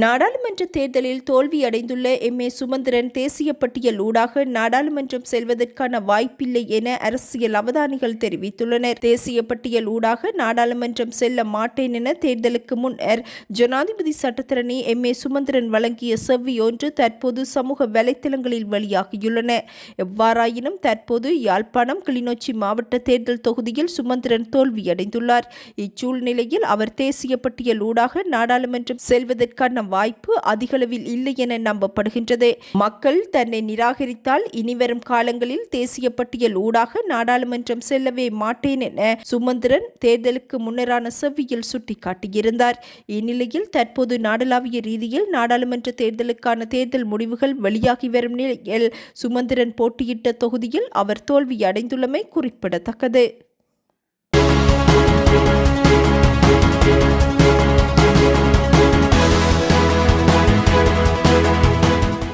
நாடாளுமன்ற தேர்தலில் தோல்வியடைந்துள்ள M A Sumanthiran தேசிய பட்டியல் ஊடாக நாடாளுமன்றம் செல்வதற்கான வாய்ப்பில்லை என அரசியல் அவதானிகள் தெரிவித்துள்ளனர். தேசிய பட்டியல் ஊடாக நாடாளுமன்றம் செல்ல மாட்டேன் என தேர்தலுக்கு முன்னர் ஜனாதிபதி சட்டத்தரணி எம். ஏ. சுமந்திரன் வழங்கிய செவ்வி ஒன்று தற்போது சமூக வலைத்தளங்களில் வெளியாகியுள்ளன. எவ்வாறாயினும் தற்போது யாழ்ப்பாணம் கிளிநொச்சி மாவட்ட தேர்தல் தொகுதியில் சுமந்திரன் தோல்வியடைந்துள்ளார். இச்சூழ்நிலையில் அவர் தேசிய பட்டியல் ஊடாக நாடாளுமன்றம் செல்வதற்கான வாய்ப்பு அதிகளவில் இல்லை என நம்பப்படுகின்றது. மக்கள் தன்னை நிராகரித்தால் இனிவரும் காலங்களில் தேசிய பட்டியல் ஊடாக நாடாளுமன்றம் செல்லவே மாட்டேன் என சுமந்திரன் தேர்தலுக்கு முன்னரான செவ்வியில் சுட்டிக்காட்டியிருந்தார். இந்நிலையில் தற்போது நாடளாவிய ரீதியில் நாடாளுமன்ற தேர்தலுக்கான தேர்தல் முடிவுகள் வெளியாகி வரும் நிலையில் சுமந்திரன் போட்டியிட்ட தொகுதியில் அவர் தோல்வி அடைந்துள்ளமை குறிப்பிடத்தக்கது.